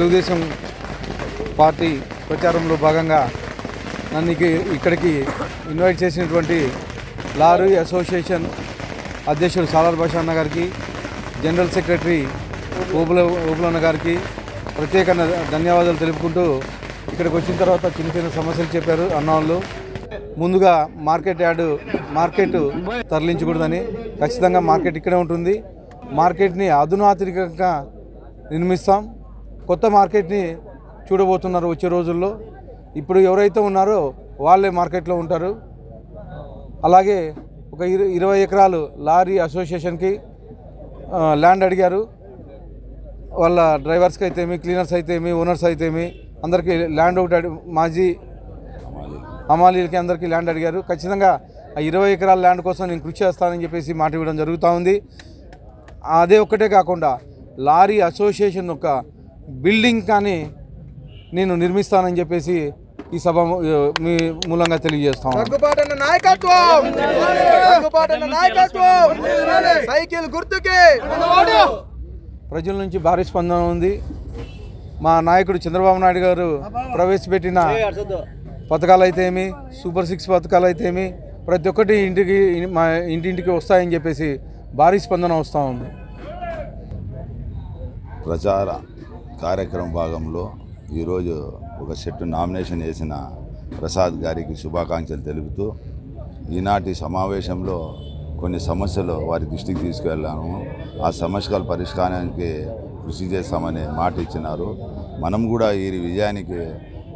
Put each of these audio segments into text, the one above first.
Telugu Desam party ప్రచారంలో భాగంగా నన్ను ఇక్కడికి ఇన్వైట్ చేసినటువంటి లారీ అసోసియేషన్ అధ్యక్షుడు సాలార్ భాష అన్న గారికి జనరల్ సెక్రటరీ ఓబుల ఓబులన్న గారికి ప్రత్యేక ధన్యవాదాలు తెలుపుకుంటూ ఇక్కడికి వచ్చిన తర్వాత చిన్న చిన్న సమస్యలు చెప్పారు అన్నవాళ్ళు ముందుగా మార్కెట్ యార్డు మార్కెట్ తరలించకూడదని ఖచ్చితంగా మార్కెట్ ఇక్కడే ఉంటుంది. మార్కెట్ని అధునాతనికంగా నిర్మిస్తాం. కొత్త మార్కెట్ని చూడబోతున్నారు వచ్చే రోజుల్లో. ఇప్పుడు ఎవరైతే ఉన్నారో వాళ్ళే మార్కెట్లో ఉంటారు. అలాగే ఒక ఇర ఇరవై ఎకరాలు లారీ అసోసియేషన్కి ల్యాండ్ అడిగారు. వాళ్ళ డ్రైవర్స్కి అయితేమి క్లీనర్స్ అయితేమి ఓనర్స్ అయితేమి అందరికీ ల్యాండ్ ఒకటి మాజీ అమాలీలకి అందరికీ ల్యాండ్ అడిగారు. ఖచ్చితంగా ఆ ఇరవై ఎకరాల ల్యాండ్ కోసం నేను కృషి చేస్తానని చెప్పేసి మాట ఇవ్వడం జరుగుతూ ఉంది. అదే ఒక్కటే కాకుండా లారీ అసోసియేషన్ యొక్క బిల్డింగ్ కానీ నేను నిర్మిస్తానని చెప్పేసి ఈ సభ ము- మూలంగా నాయకత్వం! సైకిల్ గుర్తుకి! ప్రజల నుంచి భారీ స్పందన ఉంది. మా నాయకుడు చంద్రబాబు నాయుడు గారు ప్రవేశపెట్టిన పథకాలు అయితే ఏమి సూపర్ సిక్స్ పథకాలు అయితే ఏమి ప్రతి ఒక్కటి ఇంటికి మా ఇంటింటికి వస్తాయని చెప్పేసి భారీ స్పందన వస్తూ ఉంది. ప్రచార కార్యక్రమం భాగంలో ఈరోజు ఒక సెట్ నామినేషన్ వేసిన ప్రసాద్ గారికి శుభాకాంక్షలు తెలుపుతూ ఈనాటి సమావేశంలో కొన్ని సమస్యలు వారి దృష్టికి తీసుకువెళ్ళాము ఆ సమస్యల పరిష్కారానికి కృషి చేస్తామని మాట ఇచ్చినారు. మనం కూడా ఈ విజయానికి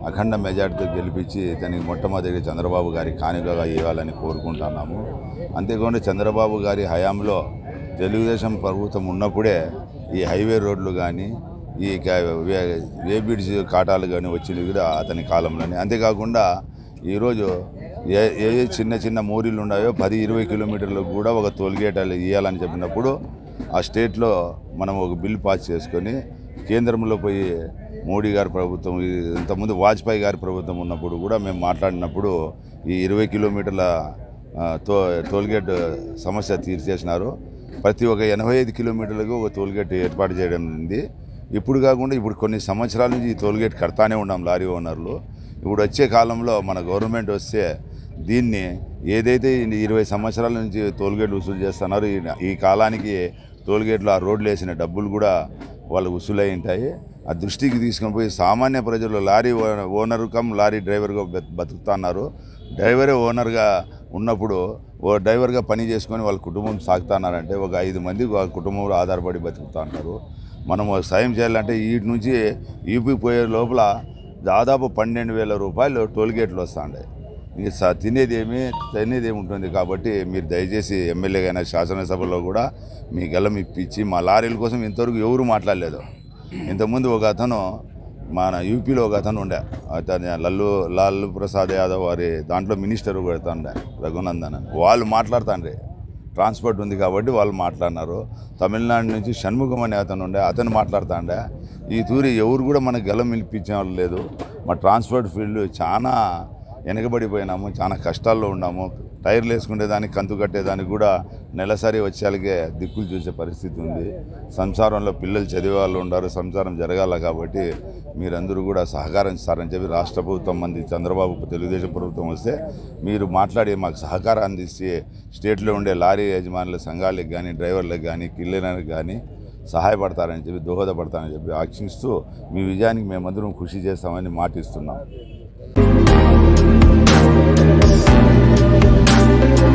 అఖండ మెజార్టీతో గెలిపించి దానికి మొట్టమొదటి చంద్రబాబు గారి కానుకగా ఇవ్వాలని కోరుకుంటున్నాము. అంతేకాకుండా చంద్రబాబు గారి హయాంలో తెలుగుదేశం ప్రభుత్వం ఉన్నప్పుడే ఈ హైవే రోడ్లు కానీ ఈ క- కాటాలు కానీ వచ్చినవి కూడా అతని కాలంలోనే. అంతేకాకుండా ఈరోజు ఏ ఏ చిన్న చిన్న మోరీలు ఉన్నాయో పది ఇరవై కిలోమీటర్లకు కూడా ఒక టోల్గేటాలు ఇవ్వాలని చెప్పినప్పుడు ఆ స్టేట్లో మనం ఒక బిల్ పాస్ చేసుకొని కేంద్రంలో పోయి మోడీ గారి ప్రభుత్వం ఇంతకుముందు వాజ్పేయి గారి ప్రభుత్వం ఉన్నప్పుడు కూడా మేము మాట్లాడినప్పుడు ఈ ఇరవై కిలోమీటర్ల తో టోల్గేట్ సమస్య తీర్చేసినారు. ప్రతి ఒక్క ఎనభై ఐదు కిలోమీటర్లకు ఒక టోల్గేట్ ఏర్పాటు చేయడం ఉంది. ఇప్పుడు కాకుండా ఇప్పుడు కొన్ని సంవత్సరాల నుంచి ఈ టోల్గేట్ కడతానే ఉన్నాం లారీ ఓనర్లు. ఇప్పుడు వచ్చే కాలంలో మన గవర్నమెంట్ వస్తే దీన్ని ఏదైతే ఇరవై సంవత్సరాల నుంచి టోల్గేట్ వసూలు చేస్తున్నారో ఈ ఈ కాలానికి టోల్గేట్లో ఆ రోడ్లు వేసిన డబ్బులు కూడా వాళ్ళు వసూలై ఉంటాయి. ఆ దృష్టికి తీసుకొని పోయి సామాన్య ప్రజలు లారీ ఓ- ఓనర్ కమ్ లారీ డ్రైవర్గా బతుకుతున్నారు. డ్రైవరే ఓనర్గా ఉన్నప్పుడు ఓ డ్రైవర్గా పని చేసుకొని వాళ్ళ కుటుంబం సాగుతున్నారంటే ఒక ఐదు మంది వాళ్ళ కుటుంబంలో ఆధారపడి బతుకుతున్నారు. మనం సాయం చేయాలంటే వీటి నుంచి యూపీ పోయే లోపల దాదాపు పన్నెండు వేల రూపాయలు టోల్గేట్లు వస్తుండే ఇంక తినేదేమి తినేదేమి ఉంటుంది కాబట్టి మీరు దయచేసి ఎమ్మెల్యే అయినా శాసనసభలో కూడా మీ గెలం ఇప్పించి మా లారీల కోసం ఇంతవరకు ఎవరు మాట్లాడలేదు. Hmm. ఇంతకుముందు ఒక అతను మన యూపీలో ఒక అతను ఉండే. అతను లల్లు లాల్ ప్రసాద్ యాదవ్ వారి దాంట్లో మినిస్టర్ పెడుతుండే రఘునందన్ అని. వాళ్ళు మాట్లాడుతాండ్రి. ట్రాన్స్పోర్ట్ ఉంది కాబట్టి వాళ్ళు మాట్లాడినారు. తమిళనాడు నుంచి షణ్ముఖం అనే అతను ఉండే అతను మాట్లాడుతాండే. ఈ తూరి ఎవరు కూడా మనకు గలం నిలిపించే వాళ్ళు లేదు. మా ట్రాన్స్పోర్ట్ ఫీల్డ్ చాలా వెనకబడిపోయినాము చాలా కష్టాల్లో ఉన్నాము. టైర్లు వేసుకునే దానికి కంతు కట్టేదానికి కూడా నెలసరి వచ్చేలాగే దిక్కులు చూసే పరిస్థితి ఉంది. సంసారంలో పిల్లలు చదివే వాళ్ళు ఉన్నారు సంసారం జరగాల కాబట్టి మీరందరూ కూడా సహకారం ఇస్తారని చెప్పి రాష్ట్ర ప్రభుత్వం మంది చంద్రబాబు తెలుగుదేశం ప్రభుత్వం వస్తే మీరు మాట్లాడి మాకు సహకారం అందిస్తే స్టేట్లో ఉండే లారీ యజమానుల సంఘాలకు కానీ డ్రైవర్లకు కానీ కిల్లెనర్కి కానీ సహాయపడతారని చెప్పి దోహదపడతారని చెప్పి ఆక్షిస్తూ మీ విజయానికి మేమందరం కృషి చేస్తామని మాటిస్తున్నాం. Thank you.